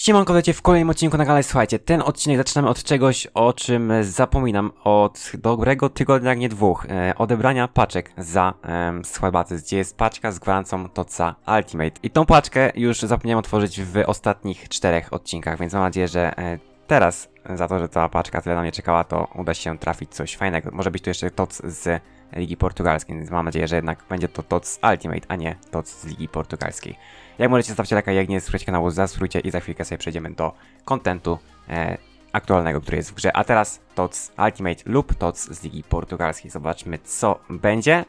Siemanko, wiecie, w kolejnym odcinku na kanale, słuchajcie, ten odcinek zaczynamy od czegoś, o czym zapominam od dobrego tygodnia, jak nie dwóch, e, odebrania paczek za e, Swebaty, gdzie jest paczka z gwarancją Toca Ultimate. I tą paczkę już zapomniałem otworzyć w ostatnich czterech odcinkach, więc mam nadzieję, że e, teraz za to, że ta paczka tyle na mnie czekała, to uda się trafić coś fajnego. Może być tu jeszcze Toc z Ligi Portugalskiej, więc mam nadzieję, że jednak będzie to Toc Ultimate, a nie Toc z Ligi Portugalskiej. Jak możecie, zostawcie lajka, jak nie słuchajcie kanału, zasubskrybujcie i za chwilkę sobie przejdziemy do kontentu e, aktualnego, który jest w grze. A teraz TOTS Ultimate lub TOTS z Ligi Portugalskiej. Zobaczmy, co będzie.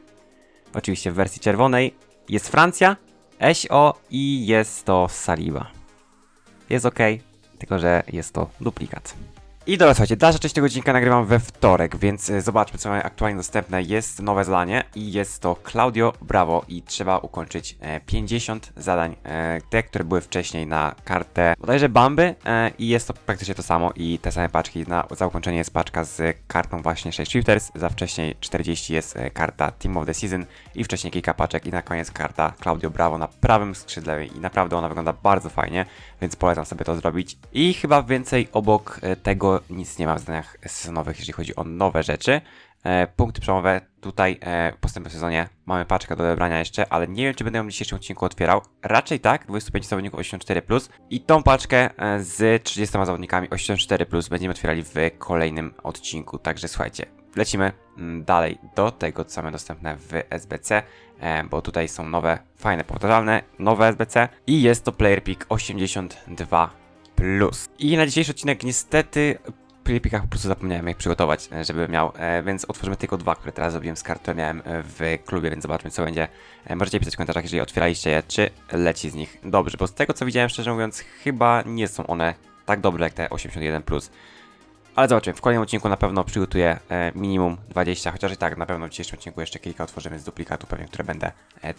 Oczywiście w wersji czerwonej jest Francja, SO i jest to Saliba. Jest ok, tylko że jest to duplikat. I dobra, słuchajcie, dalsza część tego odcinka nagrywam we wtorek, więc e, zobaczmy, co mamy aktualnie dostępne. Jest nowe zadanie i jest to Claudio Bravo i trzeba ukończyć e, 50 zadań, e, te, które były wcześniej na kartę bodajże Bamby e, i jest to praktycznie to samo i te same paczki. Na, za ukończenie jest paczka z kartą właśnie 6 Shifters, za wcześniej 40 jest e, karta Team of the Season i wcześniej kilka paczek i na koniec karta Claudio Bravo na prawym skrzydle i naprawdę ona wygląda bardzo fajnie, więc polecam sobie to zrobić. I chyba więcej obok e, nic nie ma w zadaniach sezonowych, jeżeli chodzi o nowe rzeczy. E, punkty przełomowe tutaj e, w postępnym sezonie mamy paczkę do odebrania jeszcze, ale nie wiem, czy będę ją w dzisiejszym odcinku otwierał. Raczej tak, 25 zawodników 84+. I tą paczkę e, z 30 zawodnikami 84+, będziemy otwierali w kolejnym odcinku. Także słuchajcie, lecimy mm, dalej do tego, co mamy dostępne w SBC, e, bo tutaj są nowe, fajne, powtarzalne, nowe SBC i jest to Player Pick 82 plus. I na dzisiejszy odcinek niestety pri pikach po prostu zapomniałem jak przygotować, e, żeby miał, e, więc otworzymy tylko dwa, które teraz zrobiłem z kart, które miałem e, w klubie, więc zobaczmy co będzie. Możecie pisać w komentarzach, jeżeli otwieraliście je, czy leci z nich dobrze, bo z tego co widziałem, szczerze mówiąc, chyba nie są one tak dobre jak te 81+. Plus. Ale zobaczymy, w kolejnym odcinku na pewno przygotuję minimum 20, chociaż i tak na pewno w dzisiejszym odcinku jeszcze kilka otworzymy z duplikatu pewnie, które będę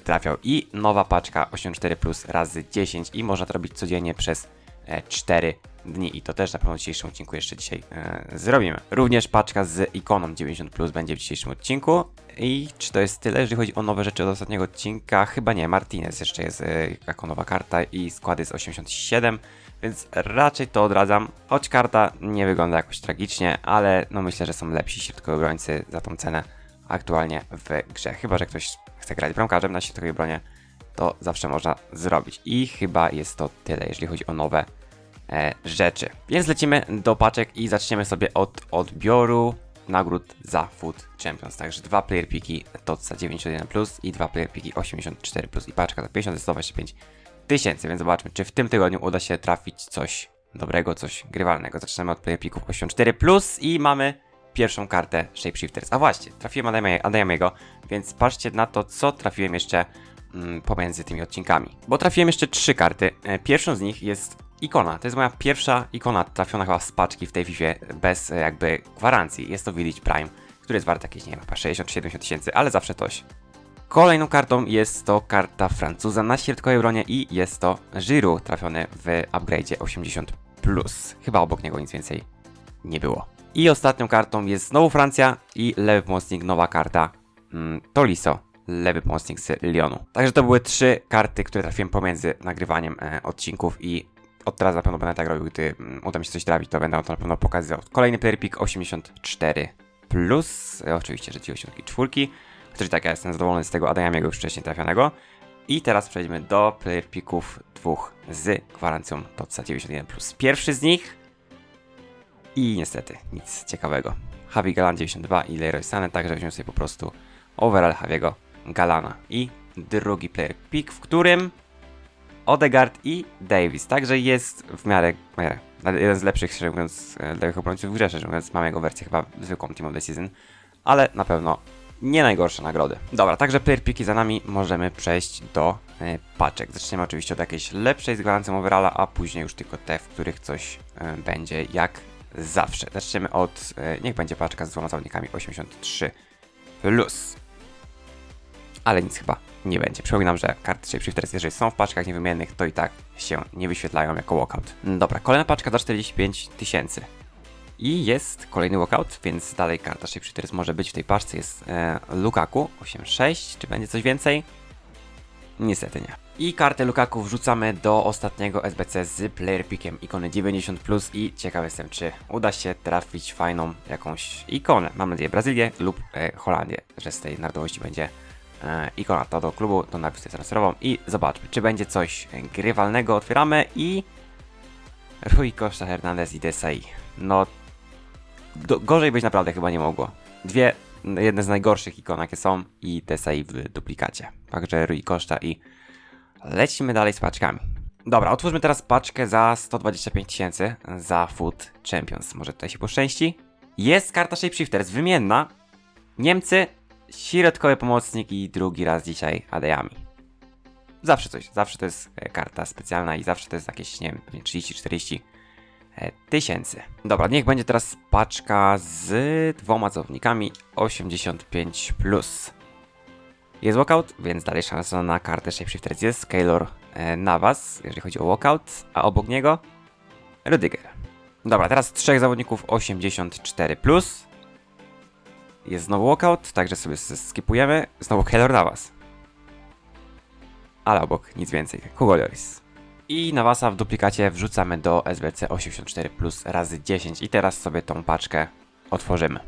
trafiał. I nowa paczka 84 plus razy 10 i można to robić codziennie przez 4 dni i to też na pewno w dzisiejszym odcinku jeszcze dzisiaj e, zrobimy. Również paczka z ikoną 90 plus będzie w dzisiejszym odcinku. I czy to jest tyle, jeżeli chodzi o nowe rzeczy od ostatniego odcinka? Chyba nie, Martinez jeszcze jest e, jako nowa karta i skład jest 87, więc raczej to odradzam. Choć karta nie wygląda jakoś tragicznie, ale no myślę, że są lepsi środkowi za tą cenę aktualnie w grze. Chyba, że ktoś chce grać bramkarzem na środkowej obronie, to zawsze można zrobić. I chyba jest to tyle, jeżeli chodzi o nowe e, rzeczy. Więc lecimy do paczek i zaczniemy sobie od odbioru nagród za Food Champions. Także dwa player piki TOTSA 91 plus i dwa player piki 84 plus i paczka za 50 jest 125 tysięcy, więc zobaczmy, czy w tym tygodniu uda się trafić coś dobrego, coś grywalnego. Zaczynamy od player pików 84 plus i mamy pierwszą kartę Shapeshifters. A właśnie, trafiłem Adamiego, więc patrzcie na to, co trafiłem jeszcze pomiędzy tymi odcinkami. Bo trafiłem jeszcze trzy karty. E, Pierwszą z nich jest ikona. To jest moja pierwsza ikona trafiona chyba z paczki w tej FIFA bez e, jakby gwarancji. Jest to Village Prime, który jest wart jakieś, nie wiem, chyba 60-70 tysięcy, ale zawsze coś. Kolejną kartą jest to karta Francuza na środkowej bronie i jest to Giroud trafiony w upgrade'zie 80+. Chyba obok niego nic więcej nie było. I ostatnią kartą jest znowu Francja i lewy pomocnik, nowa karta mm, Tolisso, lewy pomocnik z Lyonu. Także to były trzy karty, które trafiłem pomiędzy nagrywaniem e, odcinków i od teraz na pewno będę tak robił, gdy mm, uda mi się coś trafić, to będę to na pewno pokazywał. Kolejny player pick 84 plus, e, oczywiście, że ci 84. Chociaż tak ja jestem zadowolony z tego Adamiego już wcześniej trafionego. I teraz przejdźmy do player picków dwóch z gwarancją TOTSA 91 plus. Pierwszy z nich i niestety nic ciekawego. Javi Galan 92 i Leroy Sané, także weźmiemy sobie po prostu overall Javiego Galana. I drugi player pick, w którym Odegaard i Davis. Także jest w miarę, miarę jeden z lepszych, szczerze mówiąc, e, lewych obrońców w grze, szczerze mówiąc. Mam jego wersję chyba zwykłą Team of the Season, ale na pewno nie najgorsze nagrody. Dobra, także player picki za nami, możemy przejść do e, paczek. Zaczniemy oczywiście od jakiejś lepszej z gwarancją overalla, a później już tylko te, w których coś e, będzie jak zawsze. Zaczniemy od, niech będzie paczka z dwoma zawodnikami 83 plus. Ale nic chyba nie będzie. Przypominam, że karty Shapeshifters, jeżeli są w paczkach niewymiennych, to i tak się nie wyświetlają jako walkout. Dobra, kolejna paczka za 45 tysięcy. I jest kolejny walkout, więc dalej karta Shapeshifters może być w tej paczce. Jest e, Lukaku 8-6. Czy będzie coś więcej? Niestety nie. I kartę Lukaku wrzucamy do ostatniego SBC z player pickiem ikony 90+, plus i ciekaw jestem, czy uda się trafić fajną jakąś ikonę. Mam nadzieję Brazylię lub e, Holandię, że z tej narodowości będzie ikona to do klubu, to napisy transferową i zobaczmy, czy będzie coś e, grywalnego. Otwieramy i Rui Costa, Hernandez i Desai. No, do, gorzej być naprawdę chyba nie mogło. Dwie, jedne z najgorszych ikon, jakie są i Desai w duplikacie. Także Rui Costa i lecimy dalej z paczkami. Dobra, otwórzmy teraz paczkę za 125 tysięcy za Food Champions. Może tutaj się poszczęści. Jest karta Shapeshifters, wymienna. Niemcy, środkowy pomocnik i drugi raz dzisiaj Adeyami. Zawsze coś, zawsze to jest e, karta specjalna i zawsze to jest jakieś, nie wiem, 30-40 e, tysięcy. Dobra, niech będzie teraz paczka z dwoma zawodnikami 85+. Plus. Jest walkout, więc dalej szansa na kartę Shapeshifters jest. Kaylor e, Navas, jeżeli chodzi o walkout, a obok niego Rudiger. Dobra, teraz trzech zawodników 84+. Plus. Jest znowu walkout, także sobie skipujemy. Znowu Kaylor Navas. Ale obok nic więcej. Hugo Lloris. I Navasa w duplikacie wrzucamy do SBC 84 plus razy 10 i teraz sobie tą paczkę otworzymy.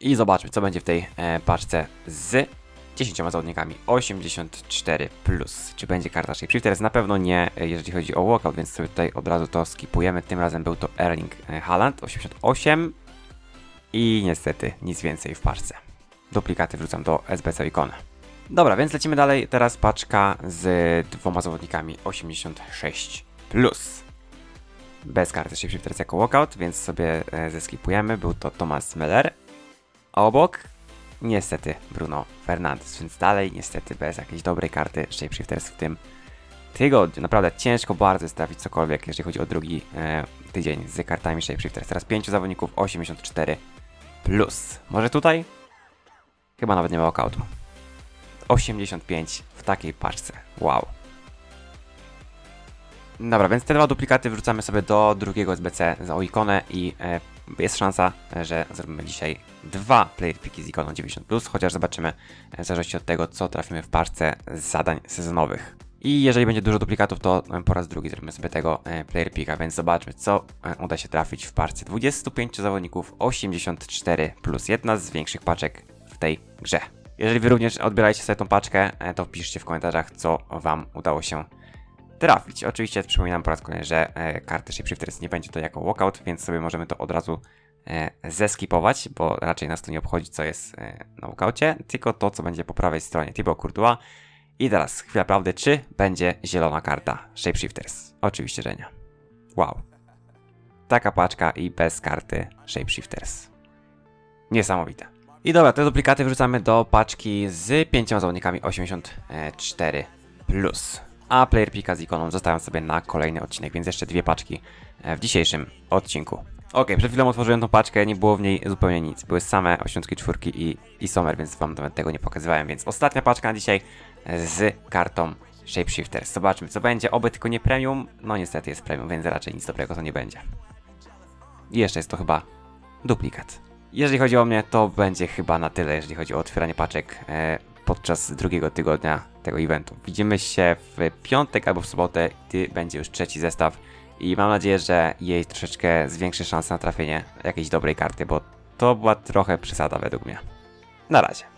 I zobaczmy co będzie w tej e, paczce z 10 zawodnikami 84 plus. Czy będzie karta Shapeshifters? Na pewno nie, e, jeżeli chodzi o walkout, więc sobie tutaj od razu to skipujemy. Tym razem był to Erling e, Haaland 88 i niestety nic więcej w paczce. Duplikaty wrzucam do SBC ikony. Dobra, więc lecimy dalej. Teraz paczka z dwoma zawodnikami 86 plus. Bez karty Shapeshifters jako walkout, więc sobie e, zeskipujemy. Był to Thomas Müller. A obok niestety Bruno Fernandes, więc dalej niestety bez jakiejś dobrej karty Shapeshifters w tym tygodniu. Naprawdę ciężko bardzo jest trafić cokolwiek, jeżeli chodzi o drugi e, tydzień z kartami Shapeshifters. Teraz pięciu zawodników 84 plus. Może tutaj? Chyba nawet nie ma walkoutu. 85 w takiej paczce. Wow. Dobra, więc te dwa duplikaty wrzucamy sobie do drugiego SBC za ikonę i e, jest szansa, że zrobimy dzisiaj dwa player piki z ikoną 90+, chociaż zobaczymy w zależności od tego, co trafimy w paczce zadań sezonowych. I jeżeli będzie dużo duplikatów, to po raz drugi zrobimy sobie tego e, player pika, więc zobaczmy, co e, uda się trafić w parce 25 zawodników, 84 plus jedna z większych paczek w tej grze. Jeżeli wy również odbierajcie sobie tą paczkę, e, to piszcie w komentarzach, co wam udało się trafić. Oczywiście przypominam po raz kolejny, że karty Shapeshifters nie będzie to jako walkout, więc sobie możemy to od razu zeskipować, bo raczej nas to nie obchodzi, co jest na walkoucie, tylko to, co będzie po prawej stronie. Thibaut Courtois. I teraz chwila prawdy, czy będzie zielona karta Shapeshifters? Oczywiście, że nie. Wow. Taka paczka i bez karty Shapeshifters. Niesamowite. I dobra, te duplikaty wrzucamy do paczki z pięcioma zawodnikami 84 plus. A player pika z ikoną zostawiam sobie na kolejny odcinek, więc jeszcze dwie paczki e, w dzisiejszym odcinku. Ok, przed chwilą otworzyłem tą paczkę, nie było w niej zupełnie nic. Były same osiądki czwórki i, i Sommer, więc wam nawet tego nie pokazywałem. Więc ostatnia paczka na dzisiaj z kartą Shapeshifters. Zobaczmy co będzie, oby tylko nie premium. No niestety jest premium, więc raczej nic dobrego to nie będzie. I jeszcze jest to chyba duplikat. Jeżeli chodzi o mnie, to będzie chyba na tyle, jeżeli chodzi o otwieranie paczek e, podczas drugiego tygodnia tego eventu. Widzimy się w piątek albo w sobotę, gdy będzie już trzeci zestaw i mam nadzieję, że jej troszeczkę zwiększy szanse na trafienie jakiejś dobrej karty, bo to była trochę przesada według mnie. Na razie.